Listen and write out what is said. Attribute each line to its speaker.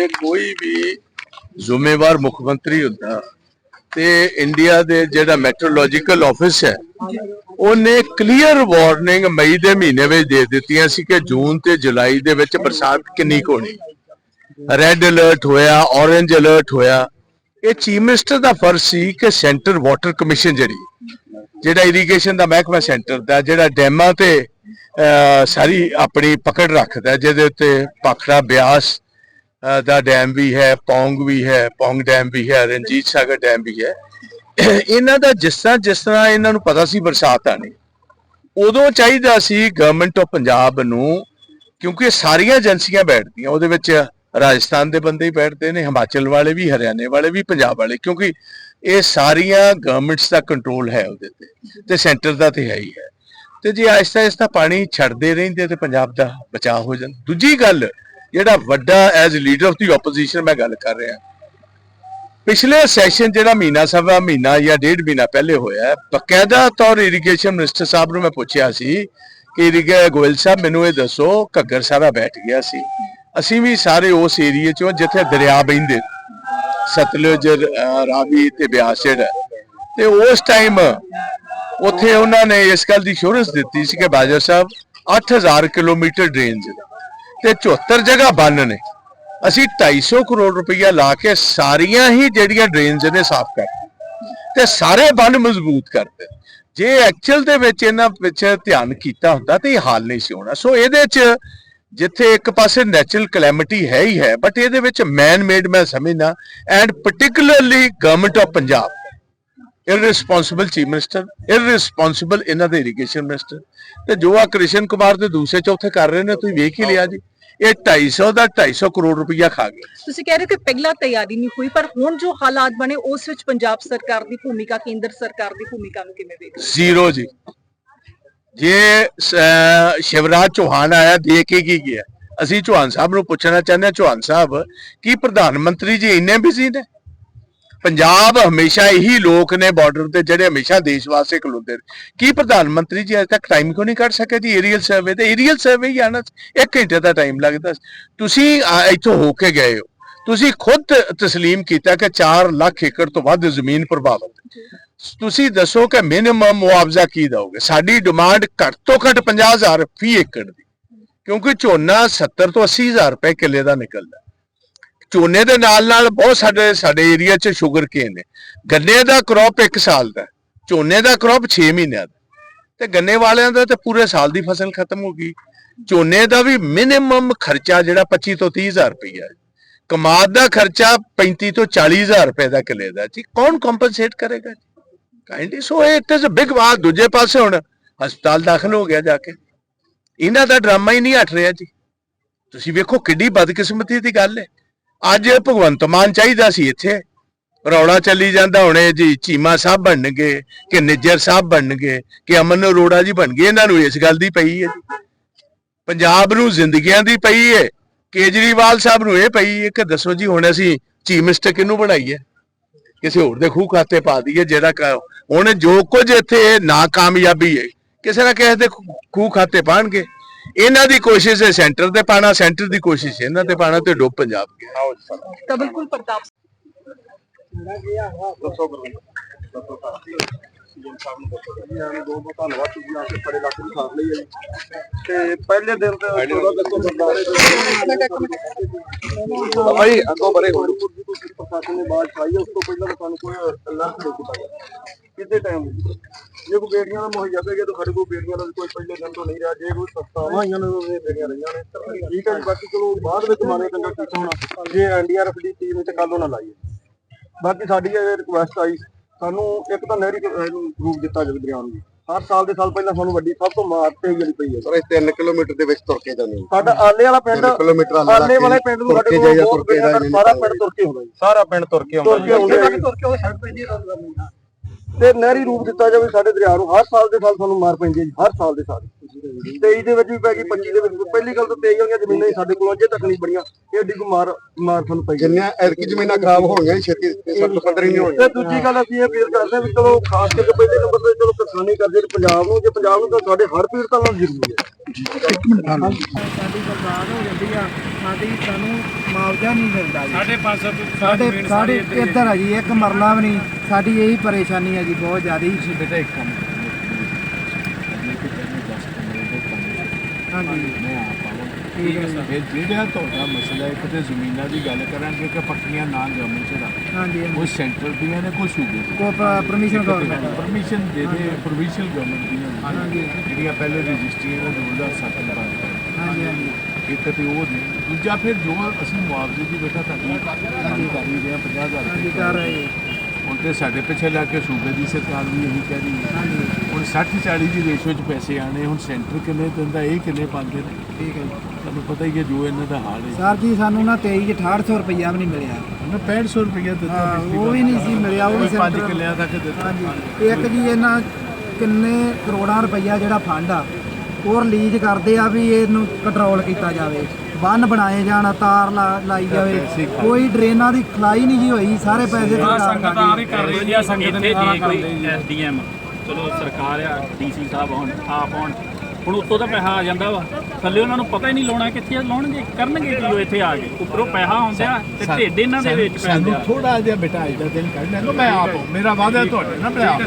Speaker 1: ਕਿ ਕੋਈ ਵੀ ਜ਼ਿੰਮੇਵਾਰ ਮੁੱਖ ਮੰਤਰੀ ਹੁੰਦਾ ਤੇ ਇੰਡੀਆ ਦੇ ਜਿਹੜਾ ਮੈਟਰੋਲੋਜੀਕਲ ਆਫਿਸ ਹੈ ਉਹਨੇ ਕਲੀਅਰ ਵਾਰਨਿੰਗ ਮਈ ਦੇ ਮਹੀਨੇ ਵਿੱਚ ਦੇ ਦਿੱਤੀਆਂ ਸੀ ਕਿ ਜੂਨ ਤੇ ਜੁਲਾਈ ਦੇ ਵਿੱਚ ਬਰਸਾਤ ਕਿੰਨੀ ਹੋਣੀ। ਰੈੱਡ ਅਲਰਟ ਹੋਇਆ ਔਰੇਂਜ ਅਲਰਟ ਹੋਇਆ। ਇਹ ਚੀਫ ਮਿਨਿਸਟਰ ਦਾ ਫਰਜ਼ ਸੀ ਕਿ ਸੈਂਟਰ ਵਾਟਰ ਕਮਿਸ਼ਨ ਜਿਹੜੀ ਜਿਹੜਾ ਇਰੀਗੇਸ਼ਨ ਦਾ ਮਹਿਕਮਾ ਸੈਂਟਰ ਦਾ ਜਿਹੜਾ ਡੈਮਾਂ ਤੇ ਅਹ, ਸਾਰੀ ਆਪਣੀ ਪਕੜ ਰੱਖਦਾ ਜਿਹਦੇ ਉੱਤੇ ਪਾਖੜਾ ਬਿਆਸ ਦਾ ਡੈਮ ਵੀ ਹੈ, ਪੌਂਗ ਵੀ ਹੈ, ਪੌਂਗ ਡੈਮ ਵੀ ਹੈ, ਰਣਜੀਤ ਸਾਗਰ ਡੈਮ ਵੀ ਹੈ। ਇਹਨਾਂ ਦਾ ਜਿਸ ਤਰ੍ਹਾਂ ਜਿਸ ਤਰ੍ਹਾਂ ਇਹਨਾਂ ਨੂੰ ਪਤਾ ਸੀ ਬਰਸਾਤ ਆਣੀ, ਉਦੋਂ ਚਾਹੀਦਾ ਸੀ ਗਵਰਨਮੈਂਟ ਆਫ ਪੰਜਾਬ ਨੂੰ, ਕਿਉਂਕਿ ਸਾਰੀਆਂ ਏਜੰਸੀਆਂ ਬੈਠਦੀਆਂ, ਉਹਦੇ ਵਿੱਚ ਰਾਜਸਥਾਨ ਦੇ ਬੰਦੇ ਹੀ ਬੈਠਦੇ ਨੇ, ਹਿਮਾਚਲ ਵਾਲੇ ਵੀ, ਹਰਿਆਣੇ ਵਾਲੇ ਵੀ, ਪੰਜਾਬ ਵਾਲੇ, ਕਿਉਂਕਿ ਇਹ ਸਾਰੀਆਂ ਗਵਰਨਮੈਂਟਸ ਦਾ ਕੰਟਰੋਲ ਹੈ ਉਹਦੇ ਤੇ ਤੇ ਸੈਂਟਰ ਦਾ ਤੇ ਹੈ ਹੀ ਹੈ। ਤੇ ਜੇ ਆਹਿਸਤਾ ਆਹਿਸਤਾ ਪਾਣੀ ਛੱਡਦੇ ਰਹਿੰਦੇ ਤੇ ਪੰਜਾਬ ਦਾ ਬਚਾਅ ਹੋ ਜਾਂਦਾ। ਦੂਜੀ ਗੱਲ ਜਿਹੜਾ ਵੱਡਾ as leader of the opposition ਮੈਂ ਗੱਲ ਕਰ ਰਿਹਾ। ਪਿਛਲੇ ਸੈਸ਼ਨ ਜਿਹੜਾ ਮਹੀਨਾ ਸਵਾ ਮਹੀਨਾ ਜਾਂ ਡੇਢ ਮਹੀਨਾ ਪਹਿਲੇ ਹੋਇਆ, ਬਕਾਇਦਾ ਤੌਰ ਇਰੀਗੇਸ਼ਨ ਮਿਨਿਸਟਰ ਸਾਹਿਬ ਨੂੰ ਮੈਂ ਪੁੱਛਿਆ ਸੀ ਕਿ ਇਰੀਗੇ ਗੋਇਲ ਸਾਹਿਬ ਮੈਨੂੰ ਇਹ ਦੱਸੋ, ਘੱਗਰ ਸਾਰਾ ਬੈਠ ਗਿਆ ਸੀ। ਅਸੀਂ ਵੀ ਸਾਰੇ ਉਸ ਏਰੀਏ ਚੋਂ, ਜਿੱਥੇ ਦਰਿਆ ਬਹਿੰਦੇ, ਸਤਲੁਜ ਰਾਵੀ ਤੇ ਬਿਆਸ ਜਿਹੜਾ ਤੇ ਉਸ ਟਾਈਮ ਉੱਥੇ ਉਹਨਾਂ ਨੇ ਇਸ ਗੱਲ ਦੀ ਸ਼ੋਰਸ ਦਿੱਤੀ ਸੀ ਕਿ ਬਾਜਾ ਸਾਹਿਬ 8000 ਕਿਲੋਮੀਟਰ ਡਰੇਨਜ ਤੇ 74 ਜਗ੍ਹਾ ਬੰਨ ਨੇ। ਅਸੀਂ 250 ਕਰੋੜ ਰੁਪਈਆ ਲਾ ਕੇ ਸਾਰੀਆਂ ਹੀ ਜਿਹੜੀਆਂ ਡਰੇਨਸ ਨੇ ਸਾਫ਼ ਕਰ ਤੇ ਸਾਰੇ ਬੰਨ ਮਜ਼ਬੂਤ ਕਰਦੇ ਜੇ ਐਕਚੁਅਲ ਦੇ ਵਿੱਚ ਇਹਨਾਂ ਵਿੱਚ ਧਿਆਨ ਕੀਤਾ ਹੁੰਦਾ ਤੇ ਇਹ ਹਾਲ ਨਹੀਂ ਸੀ ਹੋਣਾ। ਸੋ ਇਹਦੇ 'ਚ ਜਿੱਥੇ ਇੱਕ ਪਾਸੇ ਨੈਚੁਰਲ ਕਲੈਮਿਟੀ ਹੈ ਹੀ ਹੈ ਬਟ ਇਹਦੇ ਵਿੱਚ ਮੈਨ ਮੇਡ ਮੈਂ ਸਮਝਣਾ and particularly government of Punjab irresponsible chief minister irresponsible ਇਹਨਾਂ ਦੇ ਇਰੀਗੇਸ਼ਨ ਮਿਨਿਸਟਰ ਤੇ ਜੋ ਆ ਕ੍ਰਿਸ਼ਨ ਕੁਮਾਰ ਦੇ ਦੂਸਰੇ ਚੌਥੇ ਕਰ ਰਹੇ ਨੇ ਤੁਸੀਂ ਵੇਖ ਹੀ ਲਿਆ ਜੀ। ਇਹ 250 ਦਾ 250 ਕਰੋੜ ਰੁਪਈਆ ਖਾ ਗਏ।
Speaker 2: ਤੁਸੀਂ ਕਹਿ ਰਹੇ ਕਿ ਪਹਿਲਾਂ ਤਿਆਰੀ ਨਹੀਂ ਹੋਈ ਪਰ ਹੁਣ ਜੋ ਹਾਲਾਤ ਬਣੇ ਉਸ ਵਿੱਚ ਪੰਜਾਬ ਸਰਕਾਰ ਦੀ ਭੂਮਿਕਾ ਕੇਂਦਰ ਸਰਕਾਰ ਦੀ ਭੂਮਿਕਾ ਨੂੰ ਕਿਵੇਂ ਵੇਖਦੇ?
Speaker 1: ਜ਼ੀਰੋ ਜੀ। ਜੇ ਸ਼ਿਵਰਾਜ ਚੌਹਾਨ ਆਇਆ ਦੇ ਕੇ ਕੀ ਗਿਆ? ਅਸੀਂ ਚੌਹਾਨ ਸਾਹਿਬ ਨੂੰ ਪੁੱਛਣਾ ਚਾਹੁੰਦੇ ਹਾਂ। ਚੌਹਾਨ ਸਾਹਿਬ ਕੀ ਪ੍ਰਧਾਨ ਮੰਤਰੀ ਜੀ ਇੰਨੇ ਬਿਜ਼ੀ ਨੇ? ਪੰਜਾਬ ਹਮੇਸ਼ਾ ਇਹੀ ਲੋਕ ਨੇ ਬਾਰਡਰ ਤੇ ਜਿਹੜੇ ਹਮੇਸ਼ਾ ਦੇਸ਼ ਵਾਸਤੇ ਖਲੋਤੇ ਨੇ। ਕੀ ਪ੍ਰਧਾਨ ਮੰਤਰੀ ਜੀ ਅਜੇ ਤੱਕ ਟਾਈਮ ਕਿਉਂ ਨਹੀਂ ਕੱਢ ਸਕੇ ਜੀ? ਏਰੀਅਲ ਸਰਵੇ ਤੇ ਏਰੀਅਲ ਸਰਵੇ ਹੀ ਆਣਾ ਇੱਕ ਘੰਟੇ ਦਾ ਟਾਈਮ ਲੱਗਦਾ। ਤੁਸੀਂ ਇੱਥੋਂ ਹੋ ਕੇ ਗਏ ਹੋ। ਤੁਸੀਂ ਖੁਦ ਤਸਲੀਮ ਕੀਤਾ ਕਿ 4 ਲੱਖ ਏਕੜ ਤੋਂ ਵੱਧ ਜ਼ਮੀਨ ਪ੍ਰਭਾਵਿਤ। ਤੁਸੀਂ ਦੱਸੋ ਕਿ ਮਿਨੀਮਮ ਮੁਆਵਜ਼ਾ ਕੀ ਦਓਗੇ? ਸਾਡੀ ਡਿਮਾਂਡ ਘੱਟ ਤੋਂ ਘੱਟ 50000 ਫੀ ਏਕੜ ਦੀ। ਕਿਉਂਕਿ ਝੋਨਾ 70 ਤੋਂ 80000 ਰੁਪਏ ਕਿੱਲੇ ਦਾ ਨਿਕਲਦਾ। ਝੋਨੇ ਦੇ ਨਾਲ ਨਾਲ ਬਹੁਤ ਸਾਡੇ ਸਾਡੇ ਏਰੀਆ 'ਚ ਸ਼ੂਗਰ ਕੇਨ ਨੇ। ਗੰਨੇ ਦਾ ਕ੍ਰੌਪ 1 ਸਾਲ ਦਾ ਝੋਨੇ ਦਾ ਕ੍ਰੌਪ 6 ਮਹੀਨਿਆਂ ਦਾ ਤੇ ਗੰਨੇ ਵਾਲਿਆਂ ਦਾ ਤੇ ਪੂਰੇ ਸਾਲ ਦੀ ਫਸਲ ਖਤਮ ਹੋ ਗਈ। ਝੋਨੇ ਦਾ ਵੀ ਮਿਨੀਮਮ ਖਰਚਾ ਜਿਹੜਾ 25 ਤੋਂ 30000 ਰੁਪਈਆ ਕਮਾਦ ਦਾ ਖਰਚਾ 35 ਤੋਂ 40000 ਰੁਪਏ ਦਾ ਕਿੱਲੇ ਦਾ ਜੀ। ਕੌਣ ਕੰਪਨਸੇਟ ਕਰੇਗਾ kindly so it is a big war ਦੂਜੇ ਪਾਸੇ ਹੁਣ ਹਸਪਤਾਲ ਦਾਖਲ ਹੋ ਗਿਆ ਜਾ ਕੇ। ਇਹਨਾਂ ਦਾ ਡਰਾਮਾ ਹੀ ਨਹੀਂ ਹਟ ਰਿਹਾ ਜੀ। ਤੁਸੀਂ ਵੇਖੋ ਕਿੱਡੀ ਬਦਕਿਸਮਤੀ ਦੀ ਗੱਲ ਹੈ। ਅੱਜ ਭਗਵੰਤ ਮਾਨ ਚਾਹੀਦਾ ਸੀ ਇੱਥੇ। ਰੌਲਾ ਚੱਲੀ ਜਾਂਦਾ, ਹੁਣੇ ਜੀ ਚੀਮਾ ਸਾਹਿਬ ਬਣਨਗੇ, ਕਿ ਨਿੱਜਰ ਸਾਹਿਬ ਬਣਨਗੇ, ਕਿ ਅਮਨ ਅਰੋੜਾ ਜੀ ਬਣ ਗਏ ਇਹਨਾਂ ਨੂੰ ਇਸ ਗੱਲ ਦੀ ਪਈ ਹੈ ਪੰਜਾਬ ਨੂੰ ਜ਼ਿੰਦਗੀਆਂ ਦੀ ਪਈ ਹੈ, ਕੇਜਰੀਵਾਲ ਸਾਹਿਬ ਨੂੰ ਇਹ ਪਈ ਹੈ ਕਿ ਦੱਸੋ ਜੀ, ਹੁਣ ਅਸੀਂ ਚੀਫ ਮਿਨਿਸਟਰ ਕਿਹਨੂੰ ਬਣਾਈਏ? ਕਿਸੇ ਹੋਰ ਦੇ ਖੂਹ ਖਾਤੇ ਪਾ ਦਈਏ, ਜਿਹੜਾ ਕ- ਹੁਣ ਜੋ ਕੁਝ ਇੱਥੇ ਨਾਕਾਮਯਾਬੀ ਹੈ, ਕਿਸੇ ਨਾ ਕਿਸੇ ਦੇ ਖੂਹ ਖਾਤੇ ਪਾਣਗੇ। ਇਹਨਾਂ ਦੀ ਕੋਸ਼ਿਸ਼ ਹੈ ਸੈਂਟਰ ਤੇ ਪਾਣਾ ਸੈਂਟਰ ਦੀ ਕੋਸ਼ਿਸ਼ ਇਹਨਾਂ ਤੇ ਪਾਣਾ ਤੇ ਡੁੱਬ ਪੰਜਾਬ ਗਿਆ।
Speaker 2: ਤਾਂ ਬਿਲਕੁਲ ਪ੍ਰਤਾਪ
Speaker 3: ਦੋ ਦੋ ਧੰਨਵਾਦ ਤੁਸੀਂ ਆ ਕੇ ਬੜੇ ਇਲਾਕੇ ਦੀ ਸਾਥ ਲਈ ਹੈ ਜੀ। ਤੇ ਪਹਿਲੇ ਦਿਨ ਤੇ ਚੌਦਾਂ ਦੱਸੋ ਸਰਦਾਰੇ ਭਾਈ ਅੱਗੋਂ ਬੜੇ ਹੋ ਪ੍ਰਸ਼ਾਸਨ ਨੇ ਬਾਅਦ ਪਾਈ ਉਸ ਤੋਂ ਪਹਿਲਾਂ ਤਾਂ ਤੁਹਾਨੂੰ ਕੋਈ ਅਲਰਟ ਕੀਤਾ ਗਿਆ। ਕਿਤੇ ਟਾਈਮ ਜੇ ਕੋਈ ਬੇੜੀਆਂ ਦਾ ਮੁਹੱਈਆ ਪੈ ਗਿਆ ਤਾਂ ਸਾਡੇ ਕੋਲ ਬੇੜੀਆਂ ਦਾ ਵੀ ਕੋਈ ਪਹਿਲੇ ਦਿਨ ਤੋਂ ਨਹੀਂ ਰਿਹਾ ਜੇ ਕੋਈ ਸਸਤਾਵਾਂ ਆਈਆਂ ਨੇ ਉਹ ਬੇੜੀਆਂ ਰਹੀਆਂ ਨੇ। ਠੀਕ ਹੈ ਜੀ ਬਾਕੀ ਚਲੋ ਬਾਅਦ ਵਿੱਚ ਮਾਰੇ ਚੰਗਾ ਕੀਤਾ ਹੋਣਾ। ਜੇ ਐਨਡੀਆਰਐਫ ਦੀ ਟੀਮ ਤੇ ਕੱਲ ਉਹਨਾਂ ਲਾਈਏ। ਬਾਕੀ ਸਾਡੀ ਇਹ ਰਿਕੁਐਸਟ ਆਈ ਸਾਨੂੰ ਇੱਕ ਤਾਂ ਨਹਿਰੀ ਰੂਪ ਦਿੱਤਾ ਜਾਵੇ ਦਰਿਆ ਨੂੰ। ਹਰ ਸਾਲ ਦੇ ਸਾਲ ਪਹਿਲਾਂ ਸਾਨੂੰ ਵੱਡੀ ਸਭ ਤੋਂ ਮਾਰ ਤੇ ਜਿਹੜੀ ਪਈ ਹੈ।
Speaker 4: ਸਰ ਇਹ 3 ਕਿਲੋਮੀਟਰ ਦੇ ਵਿੱਚ ਤੁਰ ਕੇ ਜਾਂਦੇ ਹਾਂ।
Speaker 3: ਸਾਡਾ ਆਲੇ ਵਾਲਾ ਪਿੰਡ
Speaker 4: ਕਿਲੋਮੀਟਰ ਆਲੇ
Speaker 3: ਆਲੇ ਵਾਲੇ ਪਿੰਡ ਨੂੰ ਸਾਡੇ ਕੋਲ ਬਹੁਤ ਸਾਰਾ ਪਿੰਡ ਤੁਰ ਕੇ ਹੁੰਦਾ ਜੀ।
Speaker 5: ਸਾਰਾ ਪਿੰਡ ਤੁਰ ਕੇ ਆਉਂਦਾ
Speaker 3: ਤੁਰ ਕੇ ਆਉਂਦੇ ਆ। ਜੀ। ਤੇ ਨਹਿਰੀ ਰੂਪ ਦਿੱਤਾ ਜਾਵੇ ਸਾਡੇ ਦਰਿਆ ਨੂੰ। ਹਰ ਸਾਲ ਦੇ ਸਾਲ ਸਾਨੂੰ ਮਾਰ ਪੈਂਦੀ ਹੈ ਜੀ, ਹਰ ਸਾਲ ਦੇ ਸਾਲ 23 ਦੇ ਵਿੱਚ ਵੀ ਪੈ ਗਈ 25 ਦੇ ਵਿੱਚ ਵੀ। ਪਹਿਲੀ ਗੱਲ ਤਾਂ 23 ਵਾਲੀਆਂ ਜ਼ਮੀਨਾਂ ਹੀ ਸਾਡੇ ਕੋਲ ਅਜੇ ਤੱਕ ਨਹੀਂ ਬਣੀਆਂ। ਇਹ ਏਡੀ ਕੋ ਮਾਰ ਮਾਰ ਸਾਨੂੰ ਪਈ
Speaker 4: ਜਿੰਨੀਆਂ ਐਤਕੀ ਜ਼ਮੀਨਾਂ ਖਰਾਬ ਹੋਣਗੀਆਂ ਛੇਤੀ ਸੱਤ ਪੰਦਰੀ ਨਹੀਂ ਹੋਣੀਆਂ।
Speaker 3: ਤੇ ਦੂਜੀ ਗੱਲ ਅਸੀਂ ਇਹ ਫੀਲ ਕਰਦੇ ਹਾਂ ਵੀ ਚਲੋ ਖਾਸ ਕਰਕੇ ਪਹਿਲੇ ਨੰਬਰ ਤੇ ਚਲੋ ਕਿਸਾਨੀ ਕਰਦੇ ਨੇ ਪੰਜਾਬ ਨੂੰ ਜੇ ਪੰਜਾਬ ਨੂੰ ਤਾਂ ਸਾਡੇ ਹਰ ਪੀੜਤਾਂ ਨਾਲ ਜ਼ਰੂਰੀ ਹੈ।
Speaker 5: ਸਾਡੀ ਬਰਬਾਦ ਹੋ ਜਾਂਦੀ ਆ ਸਾਡੀ ਸਾਨੂੰ ਮੁਆਵਜ਼ਾ ਨਹੀਂ ਮਿਲਦਾ ਜੀ। ਸਾਡੇ ਪਾਸੇ ਸਾਡੇ ਸਾਡੇ ਇੱਧਰ ਆ ਜੀ ਇੱਕ ਮਰਲਾ ਵੀ ਨਹੀਂ ਸਾਡੀ ਇਹੀ ਪਰੇਸ਼ਾਨੀ ਆ ਜੀ ਬਹੁਤ ਜ਼ਿਆਦਾ। ਹੀ
Speaker 1: ਬੇਟਾ ਇੱਕ ਕੰਮ ਕਰਨੇ ਕਿ ਤੈਨੂੰ 10 15 ਦੇ ਕੰਮ
Speaker 5: ਹਾਂਜੀ।
Speaker 1: ਮੈਂ ਆਪ ਆਵਾਂ ਠੀਕ ਹੈ ਸਰ। ਫਿਰ ਜਿਹੜਾ ਤੁਹਾਡਾ ਮਸਲਾ ਹੈ ਕਿਤੇ ਜ਼ਮੀਨਾਂ ਦੀ ਗੱਲ ਕਰਾਂਗੇ ਕਿ ਪੱਕੀਆਂ ਨਾ ਗਵਰਨਮੈਂਟ ਚ ਰੱਖ।
Speaker 5: ਹਾਂਜੀ
Speaker 1: ਉਹ ਸੈਂਟਰ ਦੀਆਂ ਨੇ ਕੋਈ ਸੂਬੇ ਦੀਆਂ
Speaker 5: ਕੋ ਪਰਮਿਸ਼ਨ ਗਵਰਨਮੈਂਟ
Speaker 1: ਪਰਮਿਸ਼ਨ ਦੇ ਦੇ ਪ੍ਰੋਵਿੰਸ਼ੀਅਲ ਗਵਰਨਮੈਂਟ ਦੀਆਂ
Speaker 5: ਹਾਂਜੀ
Speaker 1: ਜਿਹੜੀਆਂ ਪਹਿਲੇ ਰਜਿਸਟਰੀਆਂ ਨੇ 2007 ਦੇ ਬਾਅਦ
Speaker 5: ਹਾਂਜੀ ਹਾਂਜੀ।
Speaker 1: ਇੱਕ ਤੇ ਉਹ ਨੇ। ਦੂਜਾ ਫਿਰ ਜੋ ਅਸੀਂ ਮੁਆਵਜ਼ੇ ਦੀ ਬੇਟਾ ਤੁਹਾਡੀ ਕਰ ਰਹੇ ਹਾਂ 50000
Speaker 5: ਹਾਂਜੀ
Speaker 1: ਰੁਪਏ
Speaker 5: ਕਰ ਰਹੇ
Speaker 1: ਹੁਣ ਤੇ ਸਾਡੇ ਪਿੱਛੇ ਲੱਗ ਕੇ ਸੂਬੇ ਦੀ ਸਰਕਾਰ ਵੀ ਇਹੀ ਕਹਿ ਰਹੀ ਹੈ। ਹੁਣ 60 40 ਦੀ ਰੇਸ਼ੋ 'ਚ ਪੈਸੇ ਆਣੇ ਹੁਣ ਸੈਂਟਰ ਕਿੰਨੇ ਦਿੰਦਾ ਇਹ ਕਿੰਨੇ ਪਾਉਂਦੇ ਨੇ?
Speaker 5: ਠੀਕ ਹੈ
Speaker 1: ਤੁਹਾਨੂੰ ਪਤਾ ਹੀ ਹੈ ਜੋ ਇਹਨਾਂ ਦਾ ਹਾਲ ਹੈ।
Speaker 5: ਸਰ ਜੀ ਸਾਨੂੰ ਨਾ 23 ਚ 6800 ਰੁਪਈਆ ਵੀ ਨਹੀਂ ਮਿਲਿਆ।
Speaker 1: ਮੈਂ 6500 ਰੁਪਏ ਦਿੱਤਾ
Speaker 5: ਉਹ। ਵੀ ਨਹੀਂ ਸੀ ਮਿਲਿਆ, ਉਹ ਵੀ
Speaker 1: ਕੋਈ ਪੰਜ
Speaker 5: ਸੈਂਟਰ-
Speaker 1: ਕਿੱਲਿਆਂ ਤੱਕ ਦਿੱਤਾ।
Speaker 5: ਹਾਂਜੀ। ਇੱਕ ਜੀ ਇਹਨਾਂ ਕਿੰਨੇ ਕਰੋੜਾਂ ਰੁਪਈਆ ਜਿਹੜਾ ਫੰਡ ਆ ਉਹ ਰਿਲੀਜ਼ ਕਰਦੇ ਆ ਵੀ ਇਹਨੂੰ ਕੰਟਰੋਲ ਕੀਤਾ ਜਾਵੇ। ਬੰਨ ਬਣਾਏ ਜਾਣ ਤਾਰ ਲਾ- ਲਾਈ ਜਾਵੇ। ਕੋਈ ਡਰੇਨਾਂ ਦੀ ਖਲਾਈ ਨਹੀਂ ਜੀ ਹੋਈ ਸਾਰੇ ਪੈਸੇ ਸਰਕਾਰ ਖਾ ਗਈ
Speaker 6: ਕਰ ਰਹੀ ਆ ਸੰਗਤ ਨੇ ਸਾਰਾ ਕੋਈ ਐਸਡੀਐਮ ਚਲੋ ਸਰਕਾਰ ਆ ਡੀਸੀ ਸਾਹਿਬ ਆਉਣ ਆਪ ਆਉਣ ਹੁਣ ਉੱਤੋਂ ਤਾਂ ਪੈਸਾ ਆ ਜਾਂਦਾ ਵਾ। ਥੱਲੇ ਉਹਨਾਂ ਨੂੰ ਪਤਾ ਹੀ ਨਹੀਂ ਲਾਉਣਾ ਕਿੱਥੇ ਆ, ਲਾਉਣਗੇ ਕਰਨਗੇ ਕੀ ਉਹ ਇੱਥੇ ਆ ਕੇ। ਉੱਪਰੋਂ ਪੈਸਾ ਆਉਂਦਾ ਤੇ ਢਿੱਡ ਇਹਨਾਂ ਦੇ ਵਿੱਚ
Speaker 1: ਸਾਨੂੰ
Speaker 6: ਪੈਂਦਾ।
Speaker 1: ਥੋੜਾ ਜਿਹਾ ਬੇਟਾ ਅੱਜ ਦਾ ਦਿਨ ਕੱਢ ਲੈਣਾ ਮੈਂ ਆਪ ਹਾਂ। ਮੇਰਾ ਵਾਅਦਾ ਤੁਹਾਡੇ ਨਾਲ ਮੈਂ ਆਪ